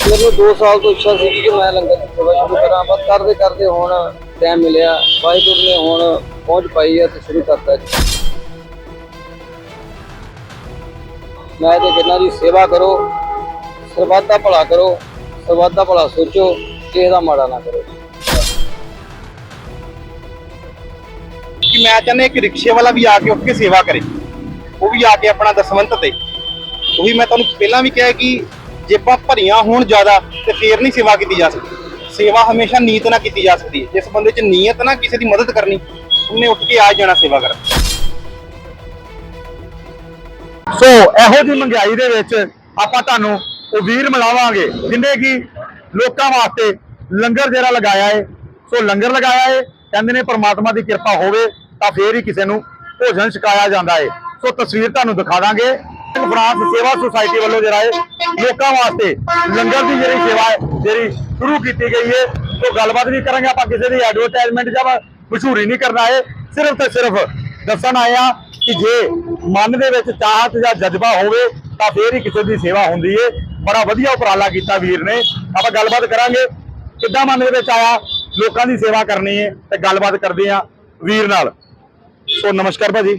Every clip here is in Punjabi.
ਮੈਨੂੰ 2 ਸਾਲ ਤੋਂ ਇੱਛਾ ਸੀ ਕਿ ਮੈਂ ਲੰਗਰ ਦੀ ਸੇਵਾ ਸ਼ੁਰੂ ਕਰਾਂ ਪਰ ਕਰਦੇ ਕਰਦੇ ਹੁਣ ਟਾਈਮ ਮਿਲਿਆ, ਵਾਹਿਗੁਰੂ ਨੇ ਹੁਣ ਪਹੁੰਚ ਪਾਈ ਹੈ ਤੇ ਸ਼ੁਰੂ ਕਰਤਾ ਮੈਂ ਤੇ ਕਹਿੰਦਾ ਜੀ ਸੇਵਾ ਕਰੋ, ਸਰਬੱਤ ਦਾ ਭਲਾ ਕਰੋ, ਸਰਬੱਤ ਦਾ ਭਲਾ ਸੋਚੋ, ਕਿਸੇ ਦਾ ਮਾੜਾ ਨਾ ਕਰੋ। ਕਿ ਮੈਂ ਚਾਹੁੰਦਾ ਇੱਕ ਰਿਕਸ਼ੇ ਵਾਲਾ ਵੀ ਆ ਕੇ ਉੱਠ ਕੇ ਸੇਵਾ ਕਰੇ, ਉਹ ਵੀ ਆ ਕੇ ਆਪਣਾ ਦਸਵੰਤ ਦੇ ਉਹੀ ਮੈਂ ਤੁਹਾਨੂੰ ਪਹਿਲਾਂ ਵੀ ਕਿਹਾ ਕਿ ਜੇਬਾਂ ਭਰੀਆਂ ਹੋਣ ਜ਼ਿਆਦਾ ਤੇ ਫੇਰ ਨਹੀਂ ਸੇਵਾ ਕੀਤੀ ਜਾ ਸਕਦੀ। ਸੇਵਾ ਹਮੇਸ਼ਾ ਨੀਅਤ ਨਾਲ ਕੀਤੀ ਜਾ ਸਕਦੀ ਹੈ। ਜਿਸ ਬੰਦੇ 'ਚ ਨੀਅਤ ਨਾ ਕਿਸੇ ਦੀ ਮਦਦ ਕਰਨੀ, ਉਹਨੇ ਉੱਠ ਕੇ ਆ ਜਾਣਾ ਸੇਵਾ ਕਰਨ। ਸੋ ਇਹੋ ਜਿਹੀ ਮਹਿੰਗਾਈ ਦੇ ਵਿੱਚ ਆਪਾਂ ਤੁਹਾਨੂੰ ਉਹ ਵੀਰ ਮਿਲਾਵਾਂਗੇ। ਜਿੰਨੇ ਕਿ ਲੋਕਾਂ ਵਾਸਤੇ ਲੰਗਰ ਜਿਹੜਾ ਲਗਾਇਆ ਹੈ ਸੋ ਲੰਗਰ ਲਗਾਇਆ ਏ, ਕਹਿੰਦੇ ਨੇ ਪ੍ਰਮਾਤਮਾ ਦੀ ਕਿਰਪਾ ਹੋਵੇ ਤਾਂ ਫੇਰ ਹੀ ਕਿਸੇ ਨੂੰ ਭੋਜਨ ਛਕਾਇਆ ਜਾਂਦਾ ਏ। ਸੋ ਤਸਵੀਰ ਤੁਹਾਨੂੰ ਦਿਖਾ ਦਾਂਗੇ। ਫਰਾਂਸ ਸੇਵਾ ਸੁਸਾਇਟੀ ਵੱਲੋਂ ਜਿਹੜਾ ਹੈ ਲੋਕਾਂ ਵਾਸਤੇ ਲੰਗਰ ਦੀ ਜਿਹੜੀ ਸੇਵਾ ਹੈ ਜਿਹੜੀ ਸ਼ੁਰੂ ਕੀਤੀ ਗਈ ਹੈ ਸੋ ਗੱਲਬਾਤ ਵੀ ਕਰਾਂਗੇ ਆਪਾਂ ਕਿਸੇ ਦੀ ਐਡਵਰਟਾਈਜ਼ਮੈਂਟ ਜਾਂ ਮਸ਼ਹੂਰੀ ਨਹੀਂ ਕਰਨਾ ਹੈ ਸਿਰਫ ਤੇ ਸਿਰਫ ਦੱਸਣ ਆਏ ਆ ਕਿ ਜੇ ਮਨ ਦੇ ਵਿੱਚ ਚਾਹਤ ਜਾਂ ਜਜ਼ਬਾ ਹੋਵੇ ਤਾਂ ਫੇਰ ਹੀ ਕਿਸੇ ਦੀ ਸੇਵਾ ਹੁੰਦੀ ਏ ਬੜਾ ਵਧੀਆ ਉਪਰਾਲਾ ਕੀਤਾ ਵੀਰ ਨੇ। ਆਪਾਂ ਗੱਲਬਾਤ ਕਰਾਂਗੇ ਕਿੱਦਾਂ ਮਨ ਦੇ ਵਿੱਚ ਆਇਆ ਲੋਕਾਂ ਦੀ ਸੇਵਾ ਕਰਨੀ ਏ ਤੇ ਗੱਲਬਾਤ ਕਰਦੇ ਆ ਵੀਰ ਨਾਲ। ਸੋ ਨਮਸਕਾਰ ਭਾਜੀ।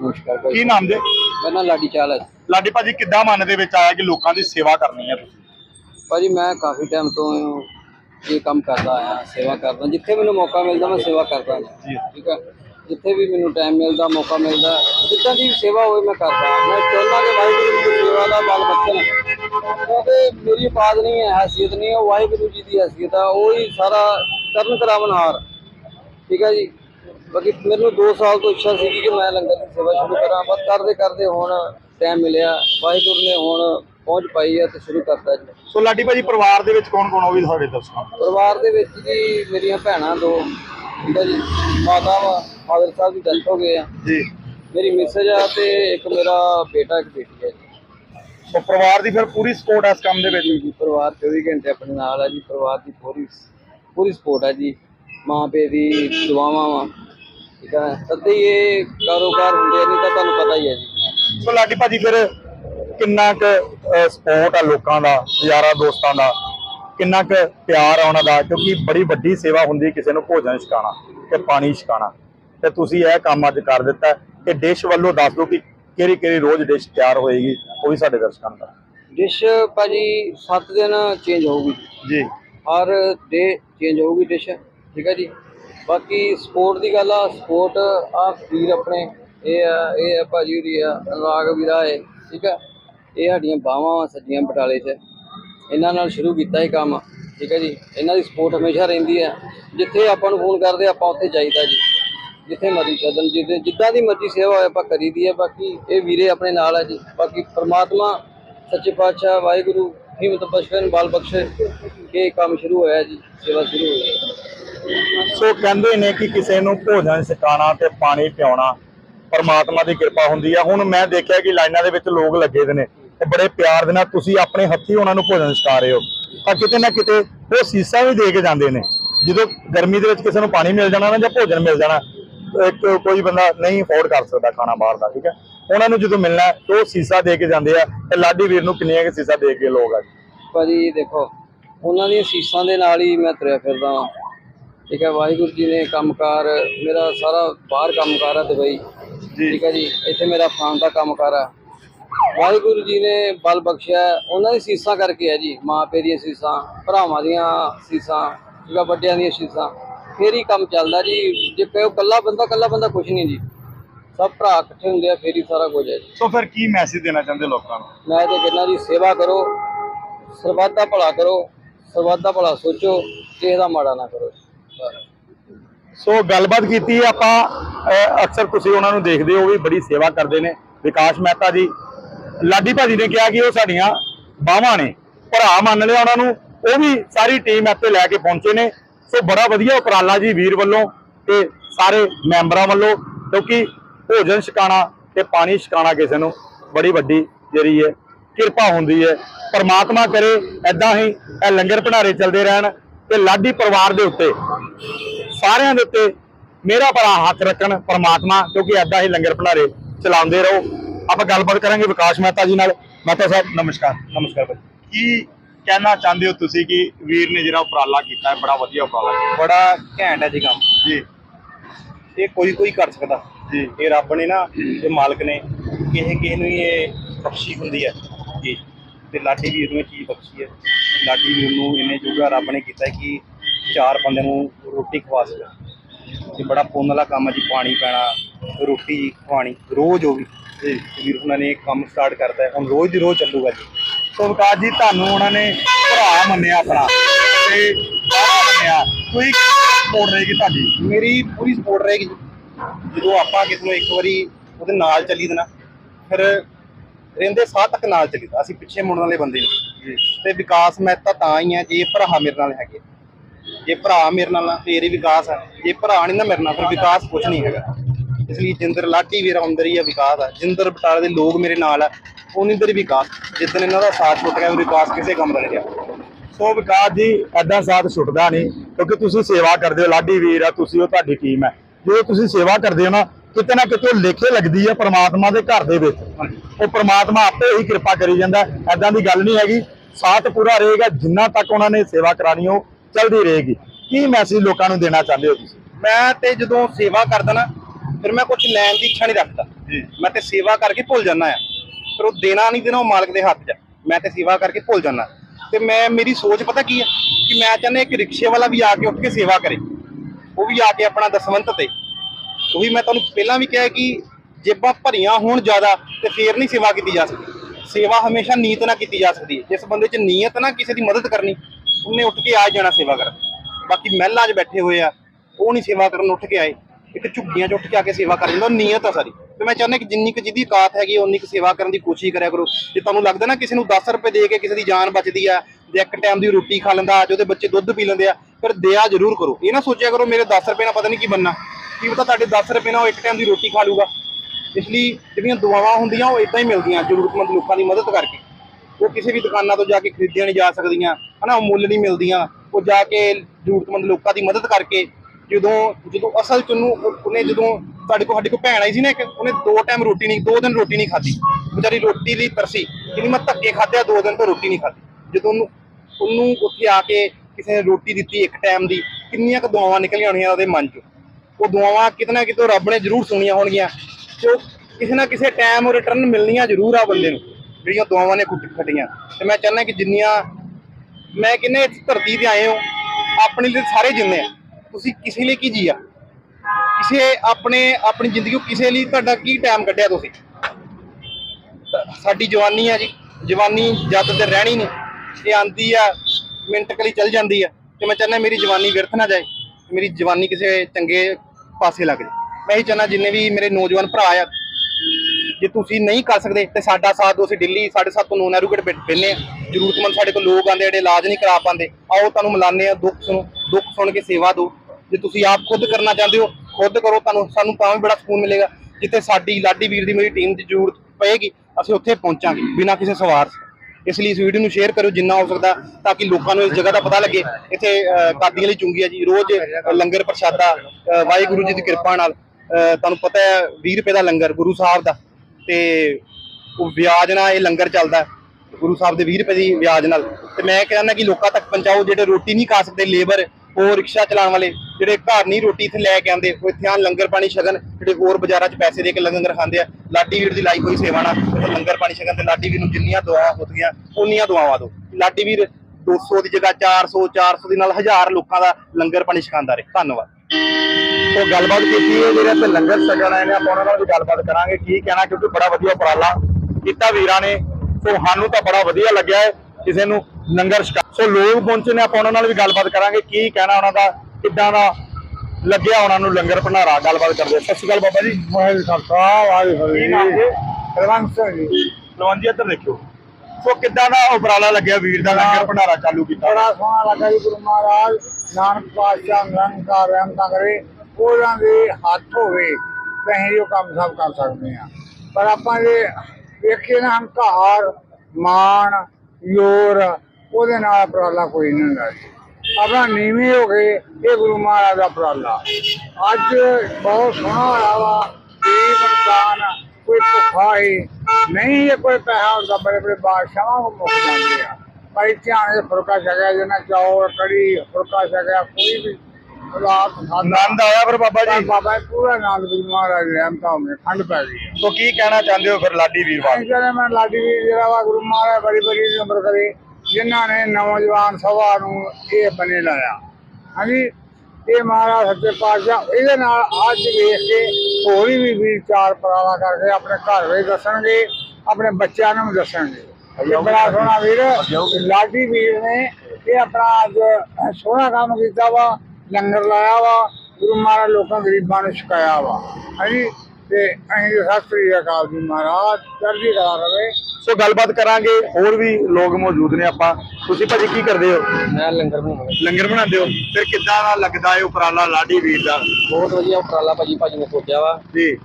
ਨਮਸਕਾਰ ਕੀ ਨਾਮ ਦੇ ਮੈਂ ਨਾ ਲਾਡੀ ਚਾਲ ਹੈ। ਲਾਡੀ ਭਾਜੀ ਕਿੱਦਾਂ ਮਨ ਦੇ ਵਿੱਚ ਆਇਆ ਕਿ ਲੋਕਾਂ ਦੀ ਸੇਵਾ ਕਰਨੀ ਹੈ ਤੁਸੀਂ? ਭਾਜੀ ਮੈਂ ਕਾਫੀ ਟਾਈਮ ਤੋਂ ਇਹ ਕੰਮ ਕਰਦਾ ਆਇਆ ਸੇਵਾ ਕਰਦਾ। ਜਿੱਥੇ ਮੈਨੂੰ ਮੌਕਾ ਮਿਲਦਾ ਮੈਂ ਸੇਵਾ ਕਰਦਾ ਜੀ। ਠੀਕ ਹੈ? ਜਿੱਥੇ ਵੀ ਮੈਨੂੰ ਟਾਈਮ ਮਿਲਦਾ ਮੌਕਾ ਮਿਲਦਾ ਜਿੱਦਾਂ ਦੀ ਸੇਵਾ ਹੋਵੇ ਮੈਂ ਕਰਦਾ ਮੈਂ ਚਾਹੁੰਦਾ ਕਿ ਵਾਹਿਗੁਰੂ ਦੀ ਸੇਵਾ ਦਾ ਬਲ ਬਚਣ। ਕਿਉਂਕਿ ਮੇਰੀ ਬਾਤ ਨਹੀਂ ਹੈ ਹੈਸੀਅਤ ਨਹੀਂ ਹੈ ਉਹ ਵਾਹਿਗੁਰੂ ਜੀ ਦੀ ਹੈਸੀਅਤ ਆ ਉਹ ਹੀ ਸਾਰਾ ਕਰਨ ਕਰਾਵਨਹਾਰ ਠੀਕ ਹੈ ਜੀ? ਬਾਕੀ ਮੈਨੂੰ 2 ਸਾਲ ਤੋਂ ਇੱਛਾ ਸੀ ਕਿ ਮੈਂ ਲੰਗਰ ਦੀ ਸੇਵਾ ਸ਼ੁਰੂ ਕਰਾਂ ਪਰ ਕਰਦੇ ਕਰਦੇ ਹੁਣ ਟਾਈਮ ਮਿਲਿਆ। ਵਾਹਿਗੁਰੂ ਨੇ ਹੁਣ ਪਹੁੰਚ ਪਾਈ ਹੈ ਤੇ ਸ਼ੁਰੂ ਕਰਤਾ ਜੀ। ਸੋ ਲਾਡੀ ਭਾਜੀ ਪਰਿਵਾਰ ਦੇ ਵਿੱਚ ਕੌਣ ਕੌਣ ਉਹ ਵੀ ਤੁਹਾਡੇ ਦੱਸੋ ਪਰਿਵਾਰ ਦੇ ਵਿੱਚ ਜੀ ਮੇਰੀਆਂ ਭੈਣਾਂ ਦੋ ਠੀਕ ਹੈ ਜੀ। ਮਾਤਾ ਵਾ ਫਾਦਰ ਸਾਹਿਬ ਦੀ ਡੈਥ ਹੋ ਗਏ ਆ। ਜੀ। ਮੇਰੀ ਮਿਸਜ ਆ ਤੇ ਇੱਕ ਮੇਰਾ ਬੇਟਾ ਇੱਕ ਬੇਟੀ ਹੈ ਜੀ। ਸੋ ਪਰਿਵਾਰ ਦੀ ਫਿਰ ਪੂਰੀ ਸਪੋਰਟ ਇਸ ਕੰਮ ਦੇ ਵਿੱਚ? ਜੀ ਪਰਿਵਾਰ 24 ਘੰਟੇ ਆਪਣੇ ਨਾਲ ਹੈ ਜੀ। ਪਰਿਵਾਰ ਦੀ ਪੂਰੀ ਪੂਰੀ ਸਪੋਰਟ ਹੈ ਜੀ। ਮਾਂ ਪਿਓ ਦੀ ਦੁਆਵਾਂ ਵਾ ਠੀਕ ਹੈ। ਹੀ ਇਹ ਕਾਰੋਬਾਰ ਹੁੰਦੇ ਨਹੀਂ ਤਾਂ ਤੁਹਾਨੂੰ ਪਤਾ ਹੀ ਹੈ ਜੀ। ਸੋ ਲਾਡੀ ਭਾਜੀ ਫਿਰ ਕਿੰਨਾ ਕੁ ਸਪੋਰਟ ਆ ਲੋਕਾਂ ਦਾ ਯਾਰਾਂ ਦੋਸਤਾਂ ਦਾ? ਕਿੰਨਾ ਕੁ ਪਿਆਰ ਆ ਉਹਨਾਂ ਦਾ? ਕਿਉਂਕਿ ਬੜੀ ਵੱਡੀ ਸੇਵਾ ਹੁੰਦੀ ਕਿਸੇ ਨੂੰ ਭੋਜਨ ਛਕਾਣਾ ਤੇ ਪਾਣੀ ਛਕਾਣਾ ਤੇ ਤੁਸੀਂ ਇਹ ਕੰਮ ਅੱਜ ਕਰ ਦਿੱਤਾ। ਤੇ ਡਿਸ਼ ਵੱਲੋਂ ਦੱਸ ਦਿਓ ਕਿ ਕਿਹੜੀ ਕਿਹੜੀ ਰੋਜ਼ ਡਿਸ਼ ਤਿਆਰ ਹੋਏਗੀ ਉਹ ਵੀ ਸਾਡੇ ਦਰਸ਼ਕਾਂ ਦੱਸੋ। ਡਿਸ਼ ਭਾਜੀ 7 ਦਿਨ ਚੇਂਜ ਹੋਊਗੀ। ਜੀ। ਹਰ ਡੇ ਚੇਂਜ ਹੋਊਗੀ ਡਿਸ਼ ਠੀਕ ਹੈ ਜੀ? ਬਾਕੀ ਸਪੋਰਟ ਦੀ ਗੱਲ ਆ ਸਪੋਰਟ ਆ ਵੀਰ ਆਪਣੇ। ਇਹ ਆ ਇਹ ਆ ਭਾਜੀ ਹੋਰੀ ਆ, ਅਨੁਰਾਗ ਵੀਰਾ ਹੈ ਠੀਕ ਆ? ਇਹ ਸਾਡੀਆਂ ਬਾਹਾਂ ਵਾ ਸੱਜੀਆਂ ਬਟਾਲੇ 'ਚ। ਇਹਨਾਂ ਨਾਲ ਸ਼ੁਰੂ ਕੀਤਾ ਇਹ ਕੰਮ, ਠੀਕ ਹੈ ਜੀ? ਇਹਨਾਂ ਦੀ ਸਪੋਰਟ ਹਮੇਸ਼ਾ ਰਹਿੰਦੀ ਹੈ ਜਿੱਥੇ ਆਪਾਂ ਨੂੰ ਫੋਨ ਕਰਦੇ, ਆਪਾਂ ਉੱਥੇ ਜਾਈਦਾ ਜੀ। ਜਿੱਥੇ ਮਰਜ਼ੀ ਸੱਦਣ ਜਿੱਦੇ ਜਿੱਦਾਂ ਦੀ ਮਰਜ਼ੀ ਸੇਵਾ ਹੋਏ ਆਪਾਂ ਕਰੀਦੀ ਹੈ ਬਾਕੀ ਇਹ ਵੀਰੇ ਆਪਣੇ ਨਾਲ ਹੈ ਜੀ। ਬਾਕੀ ਪ੍ਰਮਾਤਮਾ, ਸੱਚੇ ਪਾਤਸ਼ਾਹ, ਵਾਹਿਗੁਰੂ, ਹਿੰਮਤ ਬਖਸ਼ਣ, ਬਲ ਬਖਸ਼ੇ ਕਿ ਇਹ ਕੰਮ ਸ਼ੁਰੂ ਹੋਇਆ ਜੀ, ਸੇਵਾ ਸ਼ੁਰੂ ਹੋਈ। ਸੋ ਕਹਿੰਦੇ ਨੇ ਕਿ ਕਿਸੇ ਨੂੰ ਭੋਜਨ ਛਕਾਣਾ ਤੇ ਪਾਣੀ ਪਿਆਉਣਾ ਪਰਮਾਤਮਾ ਦੀ ਕਿਰਪਾ ਹੁੰਦੀ ਆ। ਹੁਣ ਮੈਂ ਦੇਖਿਆ ਕਿ ਲਾਈਨਾਂ ਦੇ ਵਿੱਚ ਲੋਕ ਲੱਗੇ ਦੇ ਨੇ ਤੇ ਬੜੇ ਪਿਆਰ ਦੇ ਨਾਲ ਤੁਸੀਂ ਆਪਣੇ ਹੱਥੀਂ ਉਹਨਾਂ ਨੂੰ ਭੋਜਨ ਛਕਾ ਰਹੇ ਹੋ। ਪਰ ਕਿਤੇ ਨਾ ਕਿਤੇ ਉਹ ਸੀਸਾ ਵੀ ਦੇ ਕੇ ਜਾਂਦੇ ਨੇ। ਜਦੋਂ ਗਰਮੀ ਦੇ ਵਿੱਚ ਕਿਸੇ ਨੂੰ ਪਾਣੀ ਮਿਲ ਜਾਣਾ ਨਾ ਜਾਂ ਭੋਜਨ ਮਿਲ ਜਾਣਾ, ਇੱਕ ਕੋਈ ਬੰਦਾ ਨਹੀਂ ਅਫੋਰਡ ਕਰ ਸਕਦਾ ਖਾਣਾ ਬਾਹਰ ਦਾ, ਠੀਕ ਹੈ? ਉਹਨਾਂ ਨੂੰ ਜਦੋਂ ਮਿਲਣਾ ਉਹ ਸੀਸਾ ਦੇ ਕੇ ਜਾਂਦੇ ਆ ਤੇ ਲਾਡੀ ਵੀਰ ਨੂੰ ਕਿੰਨੀਆਂ ਕਿ ਸੀਸਾ ਦੇ ਕੇ ਲੋਕ ਆ। ਭਾਜੀ, ਦੇਖੋ, ਉਹਨਾਂ ਦੀਆਂ ਸੀਸਾਂ ਦੇ ਨਾਲ ਹੀ ਮੈਂ ਤੁਰਿਆ ਫਿਰਦਾ ਹਾਂ ਠੀਕ ਹੈ ਵਾਹਿਗੁਰੂ ਜੀ ਨੇ ਕੰਮਕਾਰ ਮੇਰਾ ਸਾਰਾ ਬਾਹਰ ਕੰਮਕਾਰ ਆ ਦੁਬਈ। ਠੀਕ ਹੈ ਜੀ ਇੱਥੇ ਮੇਰਾ ਫਾਰਮ ਦਾ ਕੰਮਕਾਰ ਆ ਵਾਹਿਗੁਰੂ ਜੀ ਨੇ ਬਲ ਬਖਸ਼ਿਆ ਉਹਨਾਂ ਦੀ ਸੀਸਾਂ ਕਰਕੇ ਹੈ ਜੀ ਮਾਂ ਪਿਓ ਦੀਆਂ ਸੀਸਾਂ ਭਰਾਵਾਂ ਦੀਆਂ ਸੀਸਾਂ ਠੀਕ ਆ ਵੱਡਿਆਂ ਦੀਆਂ ਸੀਸਾਂ। ਫੇਰ ਹੀ ਕੰਮ ਚੱਲਦਾ ਜੀ ਜੇ ਕੋਈ ਕੱਲਾ ਬੰਦਾ ਕੱਲਾ ਬੰਦਾ ਕੁਝ ਨਹੀਂ ਜੀ। ਸਭ ਭਰਾ ਇਕੱਠੇ ਹੁੰਦੇ ਆ ਫੇਰ ਹੀ ਸਾਰਾ ਕੁਝ ਹੈ ਜੀ। ਸੋ ਫਿਰ ਕੀ ਮੈਸੇਜ ਦੇਣਾ ਚਾਹੁੰਦੇ ਲੋਕਾਂ ਨੂੰ? ਮੈਂ ਤੇ ਕਹਿੰਦਾ ਜੀ ਸੇਵਾ ਕਰੋ ਸਰਬੱਤ ਦਾ ਭਲਾ ਕਰੋ ਸਰਬੱਤ ਦਾ ਭਲਾ ਸੋਚੋ ਕਿਸੇ ਦਾ ਮਾੜਾ ਨਾ ਕਰੋ। ਸੋ ਗੱਲਬਾਤ ਕੀਤੀ ਹੈ ਆਪਾਂ ਅਕਸਰ ਤੁਸੀਂ ਉਹਨਾਂ ਨੂੰ ਦੇਖਦੇ ਹੋ ਉਹ ਵੀ ਬੜੀ ਸੇਵਾ ਕਰਦੇ ਨੇ। ਵਿਕਾਸ ਮਹਿਤਾ ਜੀ, ਲਾਡੀ ਭਾਜੀ ਨੇ ਕਿਹਾ ਕਿ ਉਹ ਸਾਡੀਆਂ ਬਾਹਾਂ ਨੇ, ਭਰਾ ਮੰਨ ਲਿਆ ਉਹਨਾਂ ਨੂੰ, ਉਹ ਵੀ ਸਾਰੀ ਟੀਮ ਇੱਥੇ ਲੈ ਕੇ ਪਹੁੰਚੇ ਨੇ। ਸੋ ਬੜਾ ਵਧੀਆ ਉਪਰਾਲਾ ਜੀ ਵੀਰ ਵੱਲੋਂ ਤੇ ਸਾਰੇ ਮੈਂਬਰਾਂ ਵੱਲੋਂ, ਕਿਉਂਕਿ ਭੋਜਨ ਛਕਾਣਾ ਤੇ ਪਾਣੀ ਛਕਾਣਾ ਕਿਸੇ ਨੂੰ ਬੜੀ ਵੱਡੀ ਜਿਹੜੀ ਹੈ ਕਿਰਪਾ ਹੁੰਦੀ ਹੈ। ਪਰਮਾਤਮਾ ਕਰੇ ਐਦਾਂ ਹੀ ਇਹ ਲੰਗਰ ਭੰਡਾਰੇ ਚੱਲਦੇ ਰਹਿਣ ਤੇ ਲਾਡੀ ਪਰਿਵਾਰ ਦੇ ਉੱਤੇ ਸਾਰਿਆਂ ਦੇ ਉੱਤੇ ਮੇਰਾ ਭਰਾ ਹੱਥ ਰੱਖਣ ਪਰਮਾਤਮਾ ਕਿਉਂਕਿ ਐਦਾਂ ਹੀ ਲੰਗਰ ਭੰਡਾਰੇ ਚਲਾਉਂਦੇ ਰਹੋ। ਆਪਾਂ ਗੱਲਬਾਤ ਕਰਾਂਗੇ ਵਿਕਾਸ ਮਹਿਤਾ ਜੀ ਨਾਲ। ਮਹਿਤਾ ਸਾਹਿਬ ਨਮਸਕਾਰ। ਨਮਸਕਾਰ ਭਾਈ। ਕੀ ਕਹਿਣਾ ਚਾਹੁੰਦੇ ਹੋ ਤੁਸੀਂ ਕਿ ਵੀਰ ਨੇ ਜਿਹੜਾ ਉਪਰਾਲਾ ਕੀਤਾ ਹੈ ਬੜਾ ਵਧੀਆ ਉਪਰਾਲਾ ਬੜਾ ਘੈਂਟ ਹੈ ਜੀ ਕੰਮ। ਜੀ। ਇਹ ਕੋਈ ਕੋਈ ਕਰ ਸਕਦਾ। ਜੀ। ਇਹ ਰੱਬ ਨੇ ਨਾ ਇਹ ਮਾਲਕ ਨੇ ਕਿਸੇ ਕਿਸੇ ਨੂੰ ਹੀ ਇਹ ਬਖਸ਼ੀ ਹੁੰਦੀ ਹੈ। ਜੀ। ਤੇ ਲਾਡੀ ਵੀਰ ਨੂੰ ਇਹ ਚੀਜ਼ ਬਖਸ਼ੀ ਹੈ। ਲਾਡੀ ਵੀਰ ਨੂੰ ਇੰਨੇ ਜੋਗਾ ਰੱਬ ਨੇ ਕੀਤਾ ਕਿ ਚਾਰ ਬੰਦੇ ਨੂੰ ਰੋਟੀ ਖਵਾ ਸਕਦਾ। ਇਹ ਬੜਾ ਪੁੰਨ ਵਾਲਾ ਕੰਮ ਹੈ ਜੀ ਪਾਣੀ ਪੈਣਾ ਰੋਟੀ ਖਵਾਣੀ ਰੋਜ਼ ਉਹ ਵੀ। ਵੀਰ ਉਹਨਾਂ ਨੇ ਕੰਮ ਸਟਾਰਟ ਕਰਤਾ ਹੈ। ਹੁਣ ਰੋਜ਼ ਦੀ ਰੋਜ਼ ਚੱਲੂਗਾ ਜੀ। ਸੋ ਵਿਕਾਸ ਜੀ ਤੁਹਾਨੂੰ ਉਹਨਾਂ ਨੇ ਭਰਾ ਮੰਨਿਆ ਆਪਣਾ। ਤੇ ਸਾਰਾ ਮੰਨਿਆ। ਕੋਈ ਸਪੋਰਟ ਰਹੇਗੀ ਤੁਹਾਡੀ? ਮੇਰੀ ਪੂਰੀ ਸਪੋਰਟ ਰਹੇਗੀ ਜੀ। ਜਦੋਂ ਆਪਾਂ ਕਿਸੇ ਨੂੰ ਇੱਕ ਵਾਰੀ ਉਹਦੇ ਨਾਲ ਚੱਲੀ ਨਾ ਫਿਰ ਰਹਿੰਦੇ ਸਾਹ ਤੱਕ ਨਾਲ ਚੱਲੀਦਾ ਅਸੀਂ ਪਿੱਛੇ ਮੁੜਨ ਵਾਲੇ ਬੰਦੇ ਨਹੀਂ। ਤੇ ਵਿਕਾਸ ਮਹਿਤਾ ਤਾਂ ਹੀ ਹੈ ਜੇ ਭਰਾ ਮੇਰੇ ਨਾਲ ਹੈਗੇ। ਜੇ ਭਰਾ ਮੇਰੇ ਨਾਲ ਆ, ਫੇਰ ਹੀ ਵਿਕਾਸ ਹੈ ਜੇ ਭਰਾ ਨਹੀਂ ਨਾ ਮੇਰੇ ਨਾਲ ਫਿਰ ਵਿਕਾਸ ਕੁਝ ਨਹੀਂ ਹੈਗਾ। ਇਸ ਲਈ ਜਿੰਦਰ ਲਾਟੀ ਵੀਰ ਅੰਦਰ ਹੀ ਹੈ ਵਿਕਾਸ ਹੈ ਜਿੰਦਰ ਬਟਾਲੇ ਦੇ ਲੋਕ ਮੇਰੇ ਨਾਲ ਆ ਉਨੀ ਦਰ ਵਿਕਾਸ। ਜਿੱਦਣ ਇਹਨਾਂ ਦਾ ਸਾਥ ਛੁੱਟ ਗਿਆ ਵਿਕਾਸ ਕਿਸੇ ਕੰਮ ਦਾ ਨਹੀਂ ਰਿਹਾ। ਸੋ ਵਿਕਾਸ ਜੀ ਐਡਾ ਸਾਥ ਛੁੱਟਦਾ ਨਹੀਂ ਕਿਉਂਕਿ ਤੁਸੀਂ ਸੇਵਾ ਕਰਦੇ ਹੋ ਲਾਡੀ ਵੀਰ ਆ ਤੁਸੀਂ ਉਹ ਤੁਹਾਡੀ ਟੀਮ ਹੈ ਜਦੋਂ ਤੁਸੀਂ ਸੇਵਾ ਕਰਦੇ ਹੋ ਨਾ ਕਿਤੇ ਨਾ ਕਿਤੇ ਉਹ ਲੇਖੇ ਲੱਗਦੀ ਹੈ ਪ੍ਰਮਾਤਮਾ ਦੇ ਘਰ ਦੇ ਵਿੱਚ। ਉਹ ਪ੍ਰਮਾਤਮਾ ਆਪੇ ਹੀ ਕਿਰਪਾ ਕਰੀ ਜਾਂਦਾ ਐਦਾਂ ਦੀ ਗੱਲ ਨਹੀਂ ਹੈਗੀ। ਸਾਥ ਪੂਰਾ ਰਹੇਗਾ ਜਿੰਨਾ ਤੱਕ ਉਹਨਾਂ ਨੇ ਸੇਵਾ ਕਰਾਣੀ ਉਹ ਚੱਲਦੀ ਰਹੇਗੀ। ਕੀ ਮੈਸੇਜ ਲੋਕਾਂ ਨੂੰ ਦੇਣਾ ਚਾਹੁੰਦੇ ਹੋ ਤੁਸੀਂ? ਮੈਂ ਤੇ ਜਦੋਂ ਸੇਵਾ ਕਰਦਾ ਨਾ ਫਿਰ ਮੈਂ ਕੁਝ ਲੈਣ ਦੀ ਇੱਛਾ ਨਹੀਂ ਰੱਖਦਾ। ਮੈਂ ਤੇ ਸੇਵਾ ਕਰਕੇ ਭੁੱਲ ਜਾਂਦਾ ਆ। ਫਿਰ ਉਹ ਦੇਣਾ ਨਹੀਂ ਦੇਣਾ ਉਹ ਮਾਲਕ ਦੇ ਹੱਥ 'ਚ। ਮੈਂ ਤੇ ਸੇਵਾ ਕਰਕੇ ਭੁੱਲ ਜਾਂਦਾ। ਤੇ ਮੈਂ ਮੇਰੀ ਸੋਚ ਪਤਾ ਕੀ ਹੈ ਕਿ ਮੈਂ ਚਾਹੁੰਦਾ ਇੱਕ ਰਿਕਸ਼ੇ ਵਾਲਾ ਵੀ ਆ ਕੇ ਉੱਠ ਕੇ ਸੇਵਾ ਕਰੇ। ਉਹ ਵੀ ਆ ਕੇ ਆਪਣਾ ਦਸਵੰਤ ਤੇ। ਉਹੀ ਮੈਂ ਤੁਹਾਨੂੰ ਪਹਿਲਾਂ ਵੀ ਕਿਹਾ ਕਿ ਜੇਬਾਂ ਭਰੀਆਂ ਹੋਣ ਜ਼ਿਆਦਾ ਤੇ ਫੇਰ ਨਹੀਂ ਸੇਵਾ ਕੀਤੀ ਜਾ ਸਕਦੀ। ਸੇਵਾ ਹਮੇਸ਼ਾ ਨੀਅਤ ਨਾਲ ਕੀਤੀ ਜਾ ਸਕਦੀ ਹੈ। ਜਿਸ ਬੰਦੇ 'ਚ ਨੀਅਤ ਨਾ ਕਿਸੇ ਦੀ ਮਦਦ ਕਰਨੀ ਉਹਨੇ ਉੱਠ ਕੇ ਆ ਜਾਣਾ ਸੇਵਾ ਕਰਨ। ਬਾਕੀ ਮਹਿਲਾਂ 'ਚ ਬੈਠੇ ਹੋਏ ਆ ਉਹ ਨਹੀਂ ਸੇਵਾ ਕਰਨ ਉੱਠ ਕੇ ਆਏ। ਇੱਕ ਝੁੱਗੀਆਂ 'ਚ ਉੱਠ ਕੇ ਆ ਕੇ ਸੇਵਾ ਕਰ ਜਾਂਦਾ ਉਹ ਨੀਅਤ ਆ ਸਾਰੀ। ਤੇ ਮੈਂ ਚਾਹੁੰਦਾ ਕਿ ਜਿੰਨੀ ਕੁ ਜਿਹਦੀ ਔਕਾਤ ਹੈਗੀ ਹੈ, ਉਨੀ ਕੁ ਸੇਵਾ ਕਰਨ ਦੀ ਕੋਸ਼ਿਸ਼ ਕਰਿਆ ਕਰੋ। ਜੇ ਤੁਹਾਨੂੰ ਲੱਗਦਾ ਨਾ ਕਿਸੇ ਨੂੰ 10 ਰੁਪਏ ਦੇ ਕੇ ਕਿਸੇ ਦੀ ਜਾਨ ਬਚਦੀ ਆ ਜੇ ਇੱਕ ਟਾਈਮ ਦੀ ਰੋਟੀ ਖਾ ਲੈਂਦਾ ਅੱਜ ਉਹਦੇ ਬੱਚੇ ਦੁੱਧ ਪੀ ਲੈਂਦੇ ਆ ਫਿਰ ਦਿਆ ਜ਼ਰੂਰ ਕਰੋ। ਇਹ ਨਾ ਸੋਚਿਆ ਕਰੋ ਮੇਰੇ 10 ਰੁਪਏ ਨਾਲ ਪਤਾ ਨਹੀਂ ਕੀ ਬੰਨਾ ਕੀ ਪਤਾ ਤੁਹਾਡੇ 10 ਰੁਪਏ ਨਾਲ ਉਹ ਇੱਕ ਟਾਈਮ ਦੀ ਰੋਟੀ ਖਾ ਲੂਗਾ। ਇਸ ਲਈ ਜਿਹੜੀਆਂ ਦੁਆਵਾਂ ਹੁੰਦੀਆਂ ਉਹ ਇਦਾਂ ਹੀ ਮਿਲਦੀਆਂ ਜ਼ਰੂਰਤਮੰਦ ਲੋਕਾਂ ਦੀ ਮਦਦ ਕਰਕੇ। ਉਹ ਕਿਸੇ ਵੀ ਦੁਕਾਨਾਂ ਤੋਂ ਜਾ ਕੇ ਖਰੀਦੀਆਂ ਨਹੀਂ ਜਾ ਸਕਦੀਆਂ। ਹਨਾ, ਉਹ ਮੁੱਲ ਨਹੀਂ ਮਿਲਦੀਆਂ। ਉਹ ਜਾ ਕੇ ਜ਼ਰੂਰਤਮੰਦ ਲੋਕਾਂ ਦੀ ਮਦਦ ਕਰਕੇ ਜਦੋਂ ਜਦੋਂ ਅਸਲ ਚ ਉਹਨੂੰ ਉਹਨੇ ਜਦੋਂ ਸਾਡੇ ਕੋਲ ਸਾਡੇ ਕੋਲ ਭੈਣ ਆਈ ਸੀ ਨਾ ਇੱਕ, ਉਹਨੇ ਦੋ ਟਾਈਮ ਰੋਟੀ ਨਹੀਂ, ਦੋ ਦਿਨ ਰੋਟੀ ਨਹੀਂ ਖਾਧੀ। ਵਿਚਾਰੀ ਰੋਟੀ ਲਈ ਤਰਸੀ ਕਿ ਮੈਂ ਧੱਕੇ ਖਾਧਿਆ ਦੋ ਦਿਨ ਤੋਂ ਰੋਟੀ ਨਹੀਂ ਖਾਧੀ। ਜਦੋਂ ਉਹਨੂੰ ਉਹਨੂੰ ਉੱਥੇ ਆ ਕੇ ਕਿਸੇ ਨੇ ਰੋਟੀ ਦਿੱਤੀ ਇੱਕ ਟਾਈਮ ਦੀ, ਕਿੰਨੀਆਂ ਕੁ ਦੁਆਵਾਂ ਨਿਕਲੀਆਂ ਹੋਣੀਆਂ ਉਹਦੇ ਮਨ ਚੋਂ। ਉਹ ਦੁਆਵਾਂ ਕਿਤੇ ਨਾ ਕਿਤੇ ਰੱਬ ਨੇ ਜ਼ਰੂਰ ਸੁਣੀਆਂ ਹੋਣਗੀਆਂ। ਤੇ ਉਹ ਕਿਸੇ ਨਾ ਕਿਸੇ ਟਾਈਮ ਰਿਟਰਨ ਮਿਲਣੀਆਂ ਜ਼ਰੂਰ ਆ ਬੰਦੇ ਨੂੰ, ਜਿਹੜੀਆਂ ਦੁਆਵਾਂ ਨੇ ਖੁੱਟ ਖੱਟੀਆਂ ਤੇ ਮੈਂ ਚਾਹੁੰਦਾ ਕਿ ਜਿੰਨੀਆਂ ਮੈਂ ਕਹਿੰਦਾ ਇਸ ਧਰਤੀ ਤੇ ਆਏ ਹੋ, ਆਪਣੇ ਲਈ ਸਾਰੇ ਜਿੰਨੇ ਆ। ਤੁਸੀਂ ਕਿਸੇ ਲਈ ਕੀ ਜੀਆ ਕਿਸੇ ਆਪਣੇ, ਆਪਣੀ ਜ਼ਿੰਦਗੀ ਨੂੰ ਕਿਸੇ ਲਈ ਤੁਹਾਡਾ ਕੀ ਟਾਈਮ ਕੱਢਿਆ ਤੁਸੀਂ? ਸਾਡੀ ਜਵਾਨੀ ਆ ਜੀ। ਜਵਾਨੀ ਜਦ ਤੇ ਰਹਿਣੀ ਨਹੀਂ ਇਹ ਆਂਦੀ ਆ, ਮਿੰਟ ਕਲੀ ਚੱਲ ਜਾਂਦੀ ਆ, ਤੇ ਮੈਂ ਚਾਹੁੰਦਾ ਮੇਰੀ ਜਵਾਨੀ ਵਿਅਰਥ ਨਾ ਜਾਏ, ਮੇਰੀ ਜਵਾਨੀ ਕਿਸੇ ਚੰਗੇ ਪਾਸੇ ਲੱਗ ਜਾਏ। ਮੈਂ ਇਹ ਚਾਹੁੰਦਾ ਜਿੰਨੇ ਵੀ ਮੇਰੇ ਨੌਜਵਾਨ ਭਰਾ ਆ ਜੇ ਤੁਸੀਂ ਨਹੀਂ ਕਰ ਸਕਦੇ ਤੇ ਸਾਡਾ ਸਾਥ ਦਿਓ, ਅਸੀਂ ਦਿੱਲੀ 7:30 ਤੋਂ 9 ਨਹਿਰੂ ਗੇਟ ਬੈਠ ਬੈਠੇ ਆ। ਜ਼ਰੂਰਤਮੰਦ ਸਾਡੇ ਕੋਲ ਲੋਕ ਆਂਦੇ ਜਿਹੜੇ ਇਲਾਜ ਨਹੀਂ ਕਰਾ ਪਾਉਂਦੇ। ਆਓ ਤੁਹਾਨੂੰ ਮਿਲਾਨੇ ਆ, ਦੁੱਖ ਸੁਣੋ, ਦੁੱਖ ਸੁਣ ਕੇ ਸੇਵਾ ਦਿਓ। ਜੇ ਤੁਸੀਂ ਆਪ ਖੁਦ ਕਰਨਾ ਚਾਹੁੰਦੇ ਹੋ, ਖੁਦ ਕਰੋ, ਤੁਹਾਨੂੰ, ਸਾਨੂੰ ਤਾਂ ਵੀ ਬੜਾ ਸਕੂਨ ਮਿਲੇਗਾ। ਜਿੱਥੇ ਸਾਡੀ ਲਾਡੀ ਵੀਰ ਦੀ ਮੇਰੀ ਟੀਮ ਦੀ ਜ਼ਰੂਰਤ ਪਏਗੀ, ਅਸੀਂ ਉੱਥੇ ਪਹੁੰਚਾਂਗੇ, ਬਿਨਾਂ ਕਿਸੇ ਸਵਾਰ ਇਸ ਲਈ ਇਸ ਵੀਡੀਓ ਨੂੰ ਸ਼ੇਅਰ ਕਰੋ ਜਿੰਨਾ ਹੋ ਸਕਦਾ, ਤਾਂ ਕਿ ਲੋਕਾਂ ਨੂੰ ਇਸ ਜਗ੍ਹਾ ਦਾ ਪਤਾ ਲੱਗੇ। ਇੱਥੇ ਕਾਦੀਆਂ ਲਈ ਚੁੰਗੀ ਹੈ ਜੀ। ਰੋਜ਼ ਲੰਗਰ ਪ੍ਰਸ਼ਾਦਾ ਵਾਹਿਗੁਰੂ ਜੀ ਦੀ ਕਿਰਪਾ ਨਾਲ ਤੁਹਾਨੂੰ ਪਤਾ ਹੈ 20 ਰੁਪਏ ਦਾ ਲੰਗਰ ਗੁਰੂ ਸਾਹਿਬ ਦਾ। ਤੇ ਉਹ ਵਿਆਜ ਨਾਲ ਇਹ ਲੰਗਰ ਚੱਲਦਾ ਗੁਰੂ ਸਾਹਿਬ ਦੇ 20 ਰੁਪਏ ਦੀ ਵਿਆਜ ਨਾਲ। ਤੇ ਮੈਂ ਕਹਿੰਦਾ ਕਿ ਲੋਕਾਂ ਤੱਕ ਪਹੁੰਚਾਓ, ਜਿਹੜੇ ਰੋਟੀ ਨਹੀਂ ਖਾ ਸਕਦੇ, ਲੇਬਰ ਉਹ ਰਿਕਸ਼ਾ ਚਲਾਉਣ ਵਾਲੇ, ਜਿਹੜੇ ਘਰ ਨਹੀਂ ਰੋਟੀ ਇੱਥੇ ਲੈ ਕੇ ਆਉਂਦੇ, ਉਹ ਇੱਥੇ ਆਉਣ, ਲੰਗਰ ਪਾਣੀ ਛਕਣ, ਜਿਹੜੇ ਹੋਰ ਬਾਜ਼ਾਰਾਂ 'ਚ ਪੈਸੇ ਦੇ ਕੇ ਲੰਗਰ ਖਾਂਦੇ ਆ, ਲਾਡੀ ਵੀਰ ਦੀ ਲਾਈ ਹੋਈ ਸੇਵਾ ਨਾਲ ਲੰਗਰ ਪਾਣੀ ਛਕਣ ਤੇ ਲਾਡੀ ਵੀਰ ਨੂੰ ਜਿੰਨੀਆਂ ਦੁਆਵਾਂ ਹੁੰਦੀਆਂ ਉਨੀਆਂ ਦੁਆਵਾਂ ਦਿਓ ਲਾਡੀ ਵੀਰ 200 ਦੀ ਜਗ੍ਹਾ 400 400 ਦੀ ਨਾਲ ਹਜ਼ਾਰ ਲੋਕਾਂ ਦਾ ਲੰਗਰ ਪਾਣੀ ਛਕਾਉਂਦਾ ਰਹੇ। ਧੰਨਵਾਦ। ਸੋ ਗੱਲਬਾਤ ਕੀਤੀ ਹੈ ਜਿਹੜੇ ਇੱਥੇ ਲੰਗਰ ਛਕਣ ਆਏ ਨੇ ਆਪਾਂ ਉਹਨਾਂ ਨਾਲ ਵੀ ਗੱਲਬਾਤ ਕਰਾਂਗੇ ਕੀ ਕਹਿਣਾ ਕਿਉਂਕਿ ਬੜਾ ਵਧੀਆ ਉਪਰਾਲਾ ਕੀਤਾ ਵੀਰਾਂ ਨੇ। ਸੋ ਸਾਨੂੰ ਤਾਂ ਬੜਾ ਵਧੀਆ ਲੱਗਿਆ ਹੈ ਕਿਸੇ ਨੂੰ ਲੰਗਰ ਛਕਾ ਸੋ ਲੋਕ ਪਹੁੰਚੇ ਨੇ ਆਪਾਂ ਉਹਨਾਂ ਨਾਲ ਵੀ ਗੱਲਬਾਤ ਕਰਾਂਗੇ ਕੀ ਕਹਿਣਾ ਉਹਨਾਂ ਦਾ ਕਿੱਦਾਂ ਦਾ ਲੱਗਿਆ ਉਹਨਾਂ ਨੂੰ ਲੰਗਰ ਭੰਡਾਰਾ ਗੱਲਬਾਤ ਕਰਦੇ। ਸਤਿ ਸ਼੍ਰੀ ਅਕਾਲ ਬਾਬਾ ਜੀ। ਵਾਹਿਗੁਰੂ ਖਾਲਸਾ ਵਾਹਿਗੁਰੂ ਕੀ ਨਾਮ ਜੀ ਰਵੰਸ ਸਿੰਘ ਜੀ। ਲਵਨ ਜੀ ਇੱਧਰ ਦੇਖਿਓ। ਸੋ ਕਿੱਦਾਂ ਦਾ ਉਪਰਾਲਾ ਲੱਗਿਆ ਵੀਰ ਦਾ ਲੰਗਰ ਭੰਡਾਰਾ ਚਾਲੂ ਕੀਤਾ? ਬੜਾ ਸੋਹਣਾ ਲੱਗਾ ਜੀ ਗੁਰੂ ਮਹਾਰਾਜ ਨਾਨਕ ਪਾਤਸ਼ਾਹ ਨਿਰੰਕਾਰ ਰਹਿਮਤਾਂ ਕਰੇ। ਉਹਨਾਂ ਦੇ ਹੱਥ ਹੋਵੇ ਤਾਂ ਅਸੀਂ ਉਹ ਕੰਮ ਸਭ ਕਰ ਸਕਦੇ ਹਾਂ। ਪਰ ਆਪਾਂ ਜੇ ਵੇਖੀਏ ਨਾ ਹੰਕਾਰ, ਮਾਣ ਯੋਰ ਉਹਦੇ ਨਾਲ ਉਪਰਾਲਾ ਕੋਈ ਨਹੀਂ ਹੁੰਦਾ ਜੀ। ਆਪਣਾ ਨੀਵੇਂ ਹੋ ਗਏ, ਇਹ ਗੁਰੂ ਮਹਾਰਾਜ ਦਾ ਉਪਰਾਲਾ। ਅੱਜ ਬਹੁਤ ਸੋਹਣਾ ਹੋਇਆ ਵਾ, ਗਰੀਬ ਇਨਸਾਨ, ਕੋਈ ਭੁੱਖਾ ਨਹੀਂ, ਇਹ ਕੋਈ ਪੈਸਾ ਹੁੰਦਾ, ਬੜੇ ਬੜੇ ਬਾਦਸ਼ਾਹਾਂ ਨੂੰ ਮੁੱਕ ਜਾਂਦੇ ਆ। ਭਾਈ ਧਿਆਨ ਦੇ ਫੁਲਕਾ ਛਕਿਆ ਜਿਹਨਾਂ ਚੌਲ, ਕੜੀ, ਫੁਲਕਾ ਛਕਿਆ, ਕੋਈ ਵੀ ਆਨੰਦ ਆਇਆ ਫਿਰ ਬਾਬਾ ਜੀ? ਬਾਬਾ ਜੀ ਪੂਰਾ ਆਨੰਦ ਵੀ ਮਹਾਰਾਜ ਰਹਿਮਤਾਂ ਹੋਵੇ ਠੰਡ ਪੈ ਗਈ ਹੈ। ਸੋ ਕੀ ਕਹਿਣਾ ਚਾਹੁੰਦੇ ਹੋ ਫਿਰ ਲਾਡੀ ਵੀਰਵਾਲ? ਜਿਹੜੇ ਮੈਂ ਲਾਡੀ ਵੀ ਜਿਹੜਾ ਵਾ ਗੁਰੂ ਮਹਾਰਾਜ ਬੜੀ ਬੜੀ ਦੀ ਉਮਰ ਕਰੇ ਜਿਨ੍ਹਾਂ ਨੇ ਨੌਜਵਾਨ ਸਭਾ ਨੂੰ ਇਹ ਬਣੇ ਲਾਇਆ। ਹਾਂਜੀ ਇਹ ਮਹਾਰਾਜ ਸੱਚੇ ਪਾਤਸ਼ਾਹ ਇਹਦੇ ਨਾਲ ਅੱਜ ਵੇਖ ਕੇ ਹੋਰ ਵੀ ਵੀਰ ਚਾਰ ਪਰਾਵਾ ਕਰਕੇ ਆਪਣੇ ਘਰ ਵਿੱਚ ਦੱਸਣਗੇ ਆਪਣੇ ਬੱਚਿਆਂ ਨੂੰ ਵੀ ਦੱਸਣਗੇ। ਇਹ ਬੜਾ ਸੋਹਣਾ ਵੀਰ ਲਾਡੀ ਵੀਰ ਨੇ ਇਹ ਆਪਣਾ ਅੱਜ ਸੋਹਣਾ ਕੰਮ ਕੀਤਾ ਵਾ ਲੰਗਰ ਲਾਇਆ ਵਾ ਗੁਰੂ ਮਹਾਰਾਜ ਲੋਕਾਂ ਗਰੀਬਾਂ ਨੂੰ ਛਕਾਇਆ ਵਾ। ਹਾਂਜੀ ਤੇ ਅਸੀਂ ਜੀ ਸਤਿ ਸ੍ਰੀ ਅਕਾਲ ਜੀ ਮਹਾਰਾਜ ਚੜ੍ਹਦੀ ਕਲਾ ਰਵੇ ਸੋ ਗੱਲਬਾਤ ਕਰਾਂਗੇ ਹੋਰ ਵੀ ਲੋਕ ਮੌਜੂਦ ਨੇ ਆਪਾਂ। ਤੁਸੀਂ ਭਾਜੀ ਕੀ ਕਰਦੇ ਹੋ? ਮੈਂ ਲੰਗਰ ਬਣਾਉਂਗਾ ਲੰਗਰ ਬਣਾਉਂਦੇ ਹੋ? ਫਿਰ ਕਿੱਦਾਂ ਦਾ ਲੱਗਦਾ ਹੈ ਉਪਰਾਲਾ ਲਾਡੀ ਵੀਰ ਦਾ? ਬਹੁਤ ਵਧੀਆ ਉਪਰਾਲਾ ਭਾਜੀ ਭਾਜੀ ਨੇ ਸੋਚਿਆ ਵਾ। ਜੀ।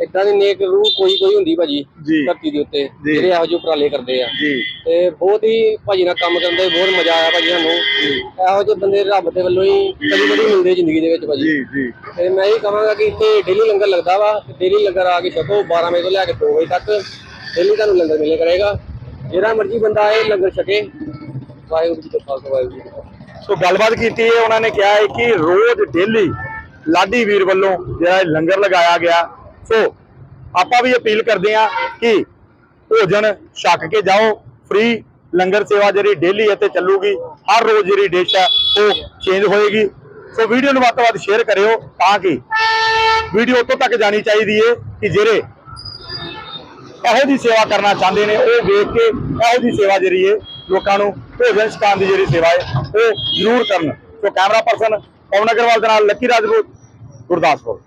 ਇਦਾਂ ਦੀ ਨੇਕ ਰੂਹ ਕੋਈ ਕੋਈ ਹੁੰਦੀ ਭਾਜੀ ਜੀ। ਧਰਤੀ ਦੇ ਉੱਤੇ ਜੀ। ਜਿਹੜੇ ਇਹੋ ਜਿਹੇ ਉਪਰਾਲੇ ਕਰਦੇ ਆ। ਜੀ। ਤੇ ਬਹੁਤ ਹੀ ਭਾਜੀ ਨਾਲ ਕੰਮ ਕਰਨ ਦਾ ਵੀ ਬਹੁਤ ਮਜ਼ਾ ਆਇਆ ਭਾਜੀ ਸਾਨੂੰ। ਇਹੋ ਜਿਹੇ ਬੰਦੇ ਰੱਬ ਦੇ ਵੱਲੋਂ ਹੀ ਕਦੀ ਕਦੀ ਮਿਲਦੇ ਜ਼ਿੰਦਗੀ ਦੇ ਵਿੱਚ ਭਾਜੀ। ਜੀ ਜੀ। ਤੇ ਮੈਂ ਇਹ ਕਹਾਂਗਾ ਕਿ ਇੱਥੇ ਡੇਲੀ ਲੰਗਰ ਲੱਗਦਾ ਵਾ ਤੇ ਡੇਲੀ ਲੰਗਰ ਆ ਕੇ ਛਕੋ 12 ਵਜੇ ਤੋਂ ਲੈ ਕੇ 2 ਵਜੇ ਤੱਕ। ਡੇਲੀ ਤੁਹਾਨੂੰ ਲੰਗਰ ਮਿਲੇ ਕਰੇਗਾ। ਜਿਹੜਾ ਮਰਜ਼ੀ ਬੰਦਾ ਆਏ ਲੰਗਰ ਛਕੇ। ਵਾਹਿਗੁਰੂ ਜੀ ਕਾ ਖਾਲਸਾ ਵਾਹਿਗੁਰੂ ਜੀ ਕੀ ਫਤਿਹ। ਸੋ ਗੱਲਬਾਤ ਕੀਤੀ ਹੈ ਉਹਨਾਂ ਨੇ ਕਿਹਾ ਹੈ ਕਿ ਰੋਜ਼ ਡੇਲੀ ਲਾਡੀ ਵੀਰ ਵੱਲੋਂ ਜਿਹੜਾ ਇਹ ਲੰਗਰ ਲਗਾਇਆ ਗਿਆ ਸੋ ਆਪਾਂ ਵੀ ਅਪੀਲ ਕਰਦੇ ਹਾਂ ਕਿ ਭੋਜਨ ਛਕ ਕੇ ਜਾਓ ਫ੍ਰੀ ਲੰਗਰ ਸੇਵਾ ਜਿਹੜੀ ਡੇਲੀ ਅਤੇ ਚੱਲੂਗੀ, ਹਰ ਰੋਜ਼ ਜਿਹੜੀ ਡਿਸ਼ ਹੈ ਉਹ ਚੇਂਜ ਹੋਏਗੀ। ਸੋ ਵੀਡੀਓ ਨੂੰ ਵੱਧ ਤੋਂ ਵੱਧ ਸ਼ੇਅਰ ਕਰਿਓ ਤਾਂ ਕਿ ਵੀਡੀਓ ਉੱਥੋਂ ਤੱਕ ਜਾਣੀ ਚਾਹੀਦੀ ਹੈ ਕਿ ਜਿਹੜੇ ਇਹੋ ਜੀ ਸੇਵਾ ਕਰਨਾ ਚਾਹੁੰਦੇ ਨੇ, ਉਹ ਵੇਖ ਕੇ ਇਹੋ ਜੀ ਸੇਵਾ ਜਿਹੜੀ ਹੈ ਲੋਕਾਂ ਨੂੰ ਭੋਜਨ ਛਕਾਉਣ ਦੀ ਜਿਹੜੀ ਸੇਵਾ ਹੈ ਉਹ ਜ਼ਰੂਰ ਕਰਨ। So camera person Pawan Agarwal ਦੇ ਨਾਲ ਲੱਕੀ ਰਾਜਪੂਤ, ਗੁਰਦਾਸਪੁਰ।